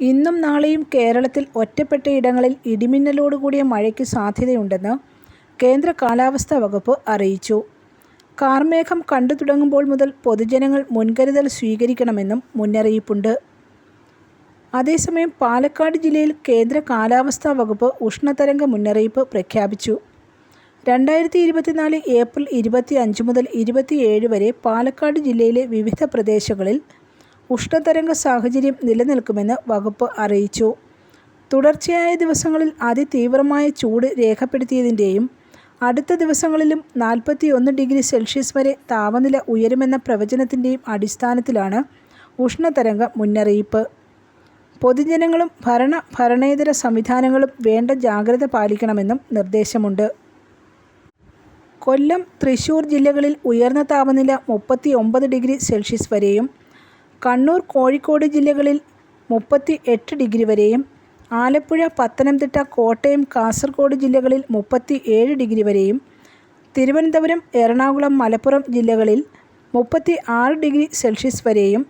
ഇന്നും നാളെയും കേരളത്തിൽ ഒറ്റപ്പെട്ട ഇടങ്ങളിൽ ഇടിമിന്നലോടുകൂടിയ മഴയ്ക്ക് സാധ്യതയുണ്ടെന്ന് കേന്ദ്ര കാലാവസ്ഥാ വകുപ്പ് അറിയിച്ചു. കാർമേഘം കണ്ടു തുടങ്ങുമ്പോൾ മുതൽ പൊതുജനങ്ങൾ മുൻകരുതൽ സ്വീകരിക്കണമെന്നും മുന്നറിയിപ്പുണ്ട്. അതേസമയം പാലക്കാട് ജില്ലയിൽ കേന്ദ്ര കാലാവസ്ഥാ വകുപ്പ് ഉഷ്ണതരംഗ മുന്നറിയിപ്പ് പ്രഖ്യാപിച്ചു. രണ്ടായിരത്തി ഇരുപത്തിനാല് ഏപ്രിൽ ഇരുപത്തി അഞ്ച് മുതൽ ഇരുപത്തിയേഴ് വരെ പാലക്കാട് ജില്ലയിലെ വിവിധ പ്രദേശങ്ങളിൽ ഉഷ്ണതരംഗ സാഹചര്യം നിലനിൽക്കുമെന്ന് വകുപ്പ് അറിയിച്ചു. തുടർച്ചയായ ദിവസങ്ങളിൽ അതിതീവ്രമായ ചൂട് രേഖപ്പെടുത്തിയതിന്റെയും അടുത്ത ദിവസങ്ങളിലും നാൽപ്പത്തിയൊന്ന് ഡിഗ്രി സെൽഷ്യസ് വരെ താപനില ഉയരുമെന്ന പ്രവചനത്തിന്റെയും അടിസ്ഥാനത്തിലാണ് ഉഷ്ണതരംഗ മുന്നറിയിപ്പ്. പൊതുജനങ്ങളും ഭരണ, ഭരണേതര സംവിധാനങ്ങളും വേണ്ട ജാഗ്രത പാലിക്കണമെന്നും നിർദ്ദേശമുണ്ട്. കൊല്ലം, തൃശൂർ ജില്ലകളിൽ ഉയർന്ന താപനില മുപ്പത്തിയൊമ്പത് ഡിഗ്രി സെൽഷ്യസ് വരെയും കണ്ണൂർ, കോഴിക്കോട് ജില്ലകളിൽ മുപ്പത്തി എട്ട് ഡിഗ്രി വരെയും ആലപ്പുഴ, പത്തനംതിട്ട, കോട്ടയം, കാസർഗോഡ് ജില്ലകളിൽ മുപ്പത്തി ഏഴ് ഡിഗ്രി വരെയും തിരുവനന്തപുരം, എറണാകുളം, മലപ്പുറം ജില്ലകളിൽ മുപ്പത്തി ആറ് ഡിഗ്രി സെൽഷ്യസ് വരെയും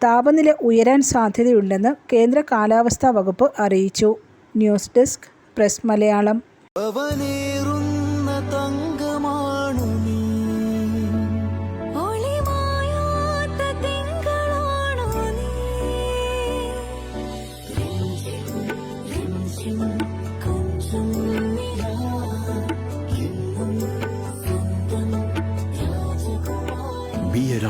താപനില ഉയരാൻ സാധ്യതയുണ്ടെന്ന് കേന്ദ്ര കാലാവസ്ഥാ വകുപ്പ് അറിയിച്ചു. News desk press Malayalam